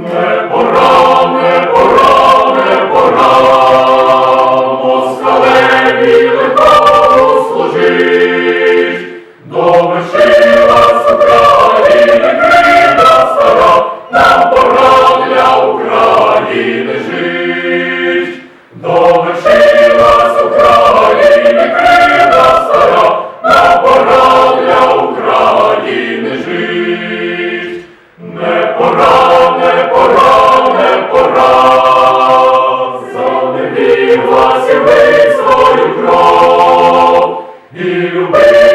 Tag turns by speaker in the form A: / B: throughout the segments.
A: Не пора, не пора, не пора, москалеві лихому служи. власів свою кров і люби.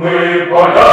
A: Ми пода.